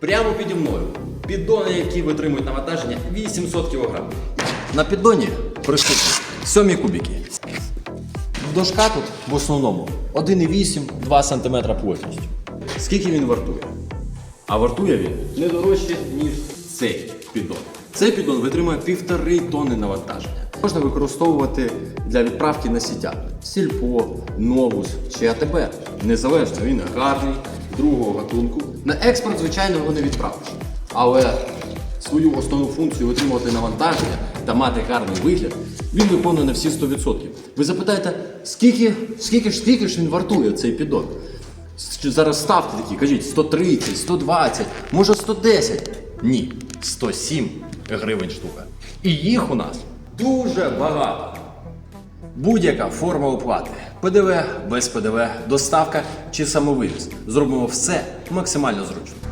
Прямо піді мною. Піддони, які витримують навантаження 800 кг. На піддоні присутні сьомі кубики. Дошка тут в основному 1,8-2 см плотністю. Скільки він вартує? А вартує він не дорожче, ніж цей піддон. Цей піддон витримує півтори тонни навантаження. Можна використовувати для відправки на сітя сільпо, новус чи АТБ. Незалежно він гарний, другого гатунку. На експорт, звичайно, його не відправиш. Але свою основну функцію витримувати навантаження та мати гарний вигляд, він виконує на всі 100%. Ви запитаєте, скільки, скільки, ж, скільки ж він вартує цей піддон? Зараз ставте такі, кажіть 130, 120, може 110. Ні, 107 гривень штука. І їх у нас дуже багато. Будь-яка форма оплати. ПДВ, без ПДВ, доставка чи самовивіз. Зробимо все максимально зручно.